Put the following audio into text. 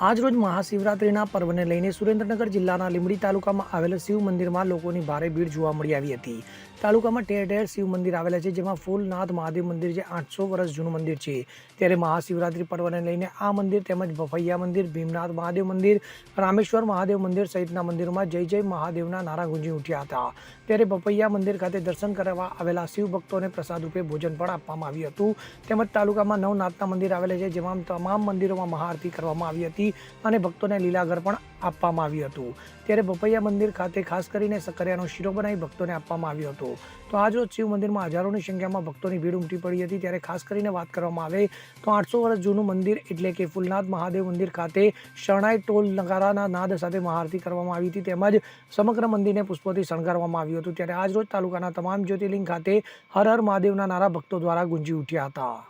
આજરોજ મહાશિવરાત્રિના પર્વને લઈને સુરેન્દ્રનગર જિલ્લાના લીંબડી તાલુકામાં આવેલા શિવ મંદિરમાં લોકોની ભારે ભીડ જોવા મળી આવી હતી. તાલુકામાં ઠેર ઠેર શિવ મંદિર આવેલા છે, જેમાં ફૂલનાથ મહાદેવ મંદિર જે આઠસો વર્ષ જૂનું મંદિર છે. ત્યારે મહાશિવરાત્રિ પર્વને લઈને આ મંદિર તેમજ બફૈયા મંદિર, ભીમનાથ મહાદેવ મંદિર, રામેશ્વર મહાદેવ મંદિર સહિતના મંદિરોમાં જય જય મહાદેવના નારા ગુંજી ઉઠ્યા હતા. ત્યારે ભફૈયા મંદિર ખાતે દર્શન કરવા આવેલા શિવ ભક્તોને પ્રસાદ રૂપે ભોજન પણ આપવામાં આવ્યું હતું. તેમજ તાલુકામાં નવનાથના મંદિર આવેલા છે, જેમાં તમામ મંદિરોમાં મહાઆરતી કરવામાં આવી હતી. અને ભક્તોને લીલાગર પણ આપવામાં આવ્યું હતું. ત્યારે બપૈયા મંદિર ખાતે ખાસ કરીને સકરિયાનો શીરો બનાવી ભક્તોને આપવામાં આવ્યો હતો. તો આજ રોજ શિવ મંદિરમાં હજારોની સંખ્યામાં ભક્તોની ભીડ ઉમટી પડી હતી. ત્યારે ખાસ કરીને વાત કરવામાં આવે તો આઠસો વર્ષ જૂનું મંદિર એટલે કે ફૂલનાથ મહાદેવ મંદિર ખાતે શરણાઈ ટોલ નગારાના નાદ સાથે મહાઆરતી કરવામાં આવી હતી. તેમજ સમગ્ર મંદિરને પુષ્પોથી શણગારવામાં આવ્યું હતું. ત્યારે આજ રોજ તાલુકાના તમામ જ્યોતિર્લિંગ ખાતે હર હર મહાદેવના નારા ભક્તો દ્વારા ગુંજી ઉઠ્યા હતા.